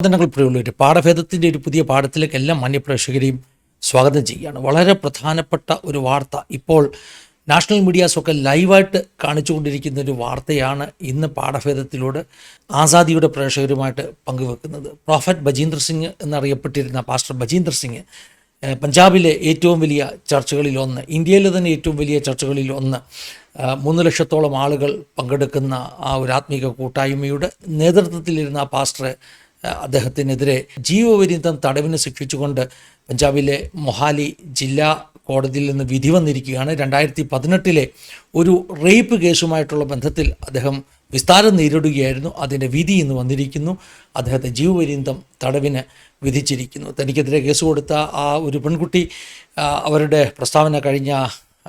സാധനങ്ങൾ പ്രിയമുള്ളവർ പാഠഭേദത്തിന്റെ ഒരു പുതിയ പാഠത്തിലേക്ക് എല്ലാ മാന്യപ്രേക്ഷകരെയും സ്വാഗതം ചെയ്യുകയാണ്. വളരെ പ്രധാനപ്പെട്ട ഒരു വാർത്ത ഇപ്പോൾ നാഷണൽ മീഡിയാസൊക്കെ ലൈവായിട്ട് കാണിച്ചുകൊണ്ടിരിക്കുന്ന ഒരു വാർത്തയാണ് ഇന്ന് പാഠഭേദത്തിലൂടെ ആസാദിയുടെ പ്രേക്ഷകരുമായിട്ട് പങ്കുവെക്കുന്നത്. പ്രോഫറ്റ് ബജീന്ദർ സിംഗ് എന്നറിയപ്പെട്ടിരുന്ന പാസ്റ്റർ ബജീന്ദർ സിംഗ് പഞ്ചാബിലെ ഏറ്റവും വലിയ ചർച്ചകളിലൊന്ന് ഇന്ത്യയിലെ തന്നെ ഏറ്റവും വലിയ ചർച്ചകളിലൊന്ന് മൂന്ന് ലക്ഷത്തോളം ആളുകൾ പങ്കെടുക്കുന്ന ആ ഒരു ആത്മീക കൂട്ടായ്മയുടെ നേതൃത്വത്തിലിരുന്ന ആ പാസ്റ്റർ ആ, അദ്ദേഹത്തിനെതിരെ ജീവപര്യന്തം തടവിന് ശിക്ഷിച്ചുകൊണ്ട് പഞ്ചാബിലെ മൊഹാലി ജില്ലാ കോടതിയിൽ നിന്ന് വിധി വന്നിരിക്കുകയാണ്. രണ്ടായിരത്തി പതിനെട്ടിലെ ഒരു റേപ്പ് കേസുമായിട്ടുള്ള ബന്ധത്തിൽ അദ്ദേഹം വിസ്താരം നേരിടുകയായിരുന്നു. അതിന്റെ വിധി ഇന്ന് വന്നിരിക്കുന്നു. അദ്ദേഹത്തെ ജീവപര്യന്തം തടവിന് വിധിച്ചിരിക്കുന്നു. തനിക്കെതിരെ കേസ് കൊടുത്ത ആ ഒരു പെൺകുട്ടി അവരുടെ പ്രസ്താവന കഴിഞ്ഞ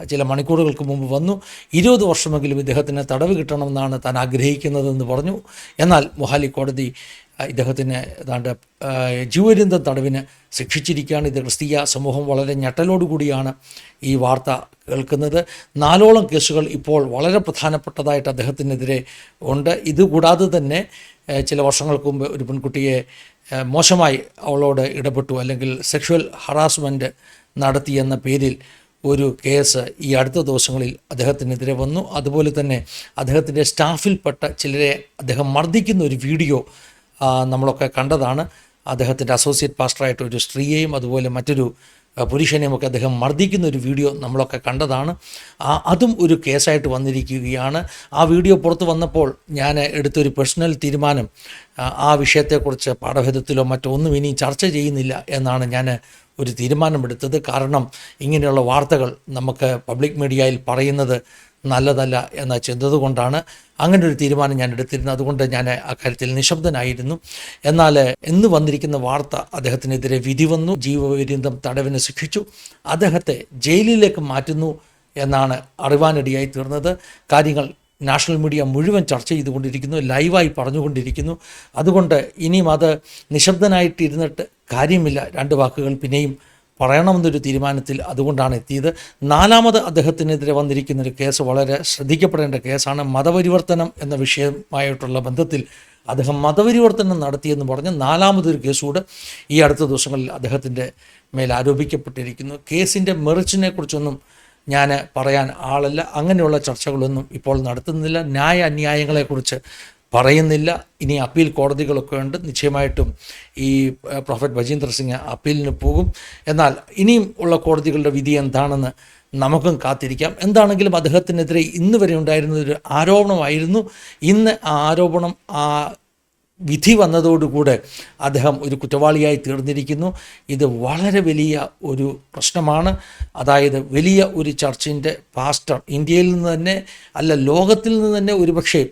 ചില മണിക്കൂറുകൾക്ക് മുമ്പ് വന്നു. ഇരുപത് വർഷമെങ്കിലും ഇദ്ദേഹത്തിന് തടവ് കിട്ടണമെന്നാണ് താൻ ആഗ്രഹിക്കുന്നതെന്ന് പറഞ്ഞു. എന്നാൽ മൊഹാലി കോടതി ഇദ്ദേഹത്തിന് ഏതാണ്ട് ജീവരന്ത തടവിന് ശിക്ഷിച്ചിരിക്കുകയാണ്. ഇത് ക്രിസ്തീയ സമൂഹം വളരെ ഞെട്ടലോടുകൂടിയാണ് ഈ വാർത്ത കേൾക്കുന്നത്. നാലോളം കേസുകൾ ഇപ്പോൾ വളരെ പ്രധാനപ്പെട്ടതായിട്ട് അദ്ദേഹത്തിനെതിരെ ഉണ്ട്. ഇതുകൂടാതെ തന്നെ ചില വർഷങ്ങൾക്ക് മുമ്പ് ഒരു പെൺകുട്ടിയെ മോശമായി അവളോട് ഇടപെട്ടു. അല്ലെങ്കിൽ സെക്ഷുവൽ ഹറാസ്മെന്റ് നടത്തിയെന്ന പേരിൽ ഒരു കേസ് ഈ അടുത്ത ദിവസങ്ങളിൽ അദ്ദേഹത്തിനെതിരെ വന്നു. അതുപോലെ തന്നെ അദ്ദേഹത്തിന്റെ സ്റ്റാഫിൽപ്പെട്ട ചിലരെ അദ്ദേഹം മർദ്ദിക്കുന്ന ഒരു വീഡിയോ നമ്മളൊക്കെ കണ്ടതാണ്. അദ്ദേഹത്തിന്റെ അസോസിയേറ്റ് പാസ്റ്ററായിട്ട് ഒരു സ്ത്രീയെയും അതുപോലെ മറ്റൊരു പുരുഷനെയും ഒക്കെ അദ്ദേഹം മർദ്ദിക്കുന്ന ഒരു വീഡിയോ നമ്മളൊക്കെ കണ്ടതാണ്. ആ അതും ഒരു കേസായിട്ട് വന്നിരിക്കുകയാണ്. ആ വീഡിയോ പുറത്തു വന്നപ്പോൾ ഞാൻ എടുത്തൊരു പേഴ്സണൽ തീരുമാനം ആ, ആ വിഷയത്തെക്കുറിച്ച് പാഠഭേദത്തിലോ മറ്റോ ഒന്നും ഇനി ചർച്ച ചെയ്യുന്നില്ല എന്നാണ് ഞാൻ ഒരു തീരുമാനമെടുത്തത്. കാരണം ഇങ്ങനെയുള്ള വാർത്തകൾ നമുക്ക് പബ്ലിക് മീഡിയയിൽ പറയുന്നത് നല്ലതല്ല എന്ന ചിന്തതുകൊണ്ടാണ്. അങ്ങനെ ഒരു തീരുമാനം ഞാൻ എടുത്തിരുന്നത്. അതുകൊണ്ട് ഞാൻ അക്കാര്യത്തിൽ നിശബ്ദനായിരുന്നു. എന്നാൽ എന്ന് വന്നിരിക്കുന്ന വാർത്ത അദ്ദേഹത്തിനെതിരെ വിധി വന്നു. ജീവപര്യന്തം തടവിന് ശിക്ഷിച്ചു. അദ്ദേഹത്തെ ജയിലിലേക്ക് മാറ്റുന്നു എന്നാണ് അറിവാനിടയായി തീർന്നത്. കാര്യങ്ങൾ നാഷണൽ മീഡിയ മുഴുവൻ ചർച്ച ചെയ്തുകൊണ്ടിരിക്കുന്നു. ലൈവായി പറഞ്ഞുകൊണ്ടിരിക്കുന്നു. അതുകൊണ്ട് ഇനിയും അത് നിശബ്ദനായിട്ടിരുന്നിട്ട് കാര്യമില്ല. രണ്ട് വാക്കുകൾ പിന്നെയും പറയണമെന്നൊരു തീരുമാനത്തിൽ അതുകൊണ്ടാണ് എത്തിയത്. നാലാമത് അദ്ദേഹത്തിനെതിരെ വന്നിരിക്കുന്ന ഒരു കേസ് വളരെ ശ്രദ്ധിക്കപ്പെടേണ്ട കേസാണ് മതപരിവർത്തനം എന്ന വിഷയമായിട്ടുള്ള ബന്ധത്തിൽ അദ്ദേഹം മതപരിവർത്തനം നടത്തിയെന്ന് പറഞ്ഞ് നാലാമതൊരു കേസ് കൂടെ ഈ അടുത്ത ദിവസങ്ങളിൽ അദ്ദേഹത്തിന്റെ മേൽ ആരോപിക്കപ്പെട്ടിരിക്കുന്നു. കേസിന്റെ മെറിച്ചിനെ കുറിച്ചൊന്നും ഞാൻ പറയാൻ ആളല്ല. അങ്ങനെയുള്ള ചർച്ചകളൊന്നും ഇപ്പോൾ നടത്തുന്നില്ല. ന്യായ അന്യായങ്ങളെക്കുറിച്ച് പറയുന്നില്ല. ഇനി അപ്പീൽ കോടതികളൊക്കെ ഉണ്ട്. നിശ്ചയമായിട്ടും ഈ പ്രൊഫറ്റ് ബജീന്ദർ സിംഗ് അപ്പീലിന് പോകും. എന്നാൽ ഇനിയും ഉള്ള കോടതികളുടെ വിധി എന്താണെന്ന് നമുക്കും കാത്തിരിക്കാം. എന്താണെങ്കിലും അദ്ദേഹത്തിനെതിരെ ഇന്ന് വരെ ഉണ്ടായിരുന്ന ഒരു ആരോപണമായിരുന്നു. ഇന്ന് ആ ആരോപണം ആ വിധി വന്നതോടുകൂടെ അദ്ദേഹം ഒരു കുറ്റവാളിയായി തീർന്നിരിക്കുന്നു. ഇത് വളരെ വലിയ ഒരു പ്രശ്നമാണ്. അതായത് വലിയ ഒരു ചർച്ചിന്റെ പാസ്റ്റർ ഇന്ത്യയിൽ നിന്ന് തന്നെ അല്ല ലോകത്തിൽ നിന്ന് തന്നെ ഒരുപക്ഷെ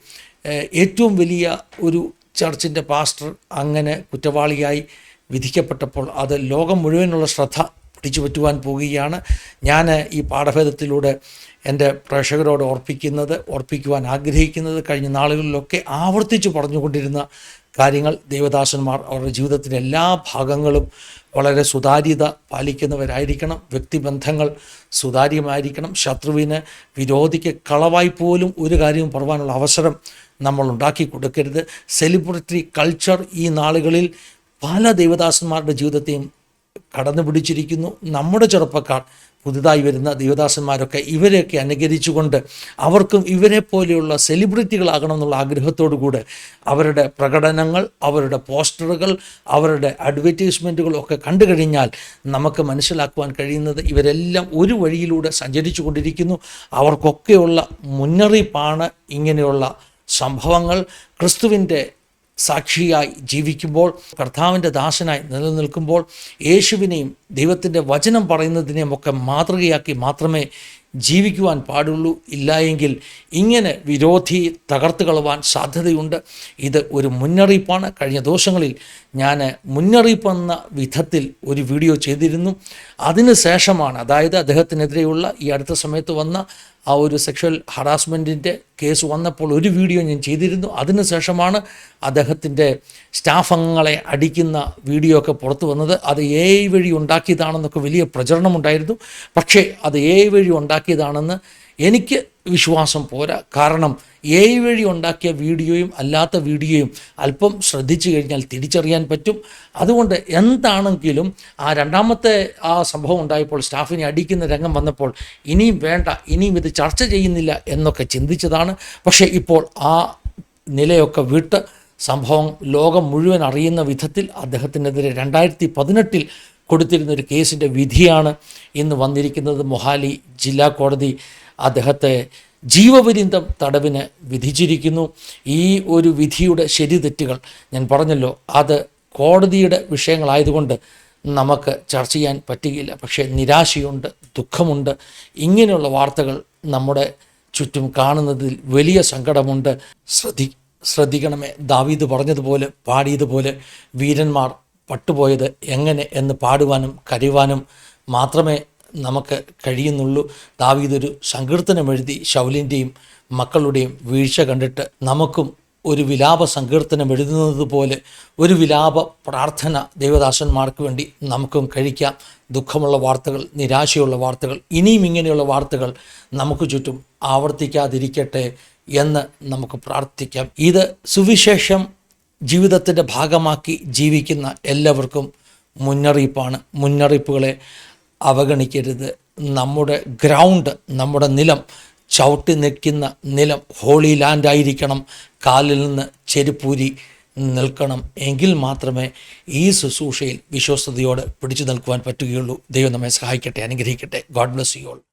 ഏറ്റവും വലിയ ഒരു ചർച്ചിന്റെ പാസ്റ്റർ അങ്ങനെ കുറ്റവാളിയായി വിധിക്കപ്പെട്ടപ്പോൾ അത് ലോകം മുഴുവനുള്ള ശ്രദ്ധ പിടിച്ചു പറ്റുവാൻ പോവുകയാണ്. ഞാൻ ഈ പാഠഭേദത്തിലൂടെ എന്റെ പ്രേക്ഷകരോട് ഓർപ്പിക്കുന്നത് ഓർപ്പിക്കുവാൻ ആഗ്രഹിക്കുന്നത് കഴിഞ്ഞ നാളുകളിലൊക്കെ ആവർത്തിച്ച് പറഞ്ഞുകൊണ്ടിരുന്ന കാര്യങ്ങൾ ദേവദാസന്മാർ അവരുടെ ജീവിതത്തിന്റെ എല്ലാ ഭാഗങ്ങളും വളരെ സുതാര്യത പാലിക്കുന്നവരായിരിക്കണം. വ്യക്തിബന്ധങ്ങൾ സുതാര്യമായിരിക്കണം. ശത്രുവിന് വിരോധിക്ക് കളവായി പോലും ഒരു കാര്യവും പറവാനുള്ള അവസരം നമ്മൾ ഉണ്ടാക്കി കൊടുക്കരുത്. സെലിബ്രിറ്റി കൾച്ചർ ഈ നാളുകളിൽ പല ദൈവദാസന്മാരുടെ ജീവിതത്തെയും കടന്നു പിടിച്ചിരിക്കുന്നു. നമ്മുടെ ചെറുപ്പക്കാർ പുതുതായി വരുന്ന ദൈവദാസന്മാരൊക്കെ ഇവരെയൊക്കെ അനുകരിച്ചുകൊണ്ട് അവർക്കും ഇവരെ പോലെയുള്ള സെലിബ്രിറ്റികളാകണം എന്നുള്ള ആഗ്രഹത്തോടു കൂടെ അവരുടെ പ്രകടനങ്ങൾ അവരുടെ പോസ്റ്ററുകൾ അവരുടെ അഡ്വെർടൈസ്മെന്റുകളൊക്കെ കണ്ടു കഴിഞ്ഞാൽ നമുക്ക് മനസ്സിലാക്കുവാൻ കഴിയുന്നത് ഇവരെല്ലാം ഒരു വഴിയിലൂടെ സഞ്ചരിച്ചു കൊണ്ടിരിക്കുന്നു അവർക്കൊക്കെയുള്ള മുന്നറിയിപ്പാണ് ഇങ്ങനെയുള്ള സംഭവങ്ങൾ ക്രിസ്തുവിന്റെ സാക്ഷിയായി ജീവിക്കുമ്പോൾ കർത്താവിന്റെ ദാസനായി നിലനിൽക്കുമ്പോൾ യേശുവിനെയും ദൈവത്തിന്റെ വചനം പറയുന്നതിനെയും ഒക്കെ മാതൃകയാക്കി മാത്രമേ ജീവിക്കുവാൻ പാടുള്ളൂ. ഇല്ലായെങ്കിൽ ഇങ്ങനെ വിരോധി തകർത്ത് കളവാൻ സാധ്യതയുണ്ട്. ഇത് ഒരു മുന്നറിയിപ്പാണ്. കഴിഞ്ഞ ദിവസങ്ങളിൽ ഞാൻ മുന്നറിയിപ്പെന്ന വിധത്തിൽ ഒരു വീഡിയോ ചെയ്തിരുന്നു. അതിന് ശേഷമാണ് അതായത് അദ്ദേഹത്തിനെതിരെയുള്ള ഈ അടുത്ത സമയത്ത് വന്ന ആ ഒരു സെക്ഷൽ ഹറാസ്മെന്റിന്റെ കേസ് വന്നപ്പോൾ ഒരു വീഡിയോ ഞാൻ ചെയ്തിരുന്നു. അതിനുശേഷമാണ് അദ്ദേഹത്തിന്റെ സ്റ്റാഫ് അംഗങ്ങളെ അടിക്കുന്ന വീഡിയോ ഒക്കെ പുറത്തു വന്നത്. അത് എ ഐ വഴി ഉണ്ടാക്കിയതാണെന്നൊക്കെ വലിയ പ്രചരണമുണ്ടായിരുന്നു പക്ഷേ അത് എ ഐ വഴി ഉണ്ടാക്കിയതാണെന്ന് എനിക്ക് വിശ്വാസം പോരാ. കാരണം എ വഴി ഉണ്ടാക്കിയ വീഡിയോയും അല്ലാത്ത വീഡിയോയും അല്പം ശ്രദ്ധിച്ചു കഴിഞ്ഞാൽ തിരിച്ചറിയാൻ പറ്റും. അതുകൊണ്ട് എന്താണെങ്കിലും ആ രണ്ടാമത്തെ ആ സംഭവം ഉണ്ടായപ്പോൾ സ്റ്റാഫിനെ അടിക്കുന്ന രംഗം വന്നപ്പോൾ ഇനിയും വേണ്ട ഇനിയും ഇത് ചർച്ച ചെയ്യുന്നില്ല എന്നൊക്കെ ചിന്തിച്ചതാണ്. പക്ഷേ ഇപ്പോൾ ആ നിലയൊക്കെ വിട്ട് സംഭവം ലോകം മുഴുവൻ അറിയുന്ന വിധത്തിൽ അദ്ദേഹത്തിനെതിരെ രണ്ടായിരത്തി പതിനെട്ടിൽ കൊടുത്തിരുന്നൊരു കേസിന്റെ വിധിയാണ് ഇന്ന് വന്നിരിക്കുന്നത് മൊഹാലി ജില്ലാ കോടതി അദ്ദേഹത്തെ ജീവപര്യന്തം തടവിന് വിധിച്ചിരിക്കുന്നു. ഈ ഒരു വിധിയുടെ ശരി തെറ്റുകൾ ഞാൻ പറഞ്ഞല്ലോ അത് കോടതിയുടെ വിഷയങ്ങളായതുകൊണ്ട് നമുക്ക് ചർച്ച ചെയ്യാൻ പറ്റുകയില്ല. പക്ഷേ നിരാശയുണ്ട് ദുഃഖമുണ്ട്. ഇങ്ങനെയുള്ള വാർത്തകൾ നമ്മുടെ ചുറ്റും കാണുന്നതിൽ വലിയ സങ്കടമുണ്ട്. ശ്രദ്ധി ശ്രദ്ധിക്കണമേ. ദാവീദ് പറഞ്ഞതുപോലെ പാടിയതുപോലെ വീരന്മാർ പട്ടുപോയത് എങ്ങനെ എന്ന് പാടുവാനും കരയുവാനും മാത്രമേ നമുക്ക് കഴിയുന്നുള്ളൂ. ദാവീതൊരു സങ്കീർത്തനം എഴുതി ശൗലിന്റെയും മക്കളുടെയും വീഴ്ച കണ്ടിട്ട് നമുക്കും ഒരു വിലാപ സങ്കീർത്തനം എഴുതുന്നത് പോലെ ഒരു വിലാപ പ്രാർത്ഥന ദേവദാസന്മാർക്ക് വേണ്ടി നമുക്കും കഴിക്കാം. ദുഃഖമുള്ള വാർത്തകൾ നിരാശയുള്ള വാർത്തകൾ ഇനിയും ഇങ്ങനെയുള്ള വാർത്തകൾ നമുക്ക് ചുറ്റും ആവർത്തിക്കാതിരിക്കട്ടെ എന്ന് നമുക്ക് പ്രാർത്ഥിക്കാം. ഇത് സുവിശേഷം ജീവിതത്തിന്റെ ഭാഗമാക്കി ജീവിക്കുന്ന എല്ലാവർക്കും മുന്നറിയിപ്പാണ്. മുന്നറിയിപ്പുകളെ അവഗണിക്കരുത്. നമ്മുടെ ഗ്രൗണ്ട് നമ്മുടെ നിലം ചവിട്ടി നിൽക്കുന്ന നിലം ഹോളി ലാൻഡ് ആയിരിക്കണം. കാലിൽ നിന്ന് ചെരുപ്പൂരി നിൽക്കണം. എങ്കിൽ മാത്രമേ ഈ ശുശ്രൂഷയിൽ വിശ്വസ്തയോടെ പിടിച്ചു നിൽക്കുവാൻ പറ്റുകയുള്ളൂ. ദൈവം നമ്മെ സഹായിക്കട്ടെ അനുഗ്രഹിക്കട്ടെ. God bless you all.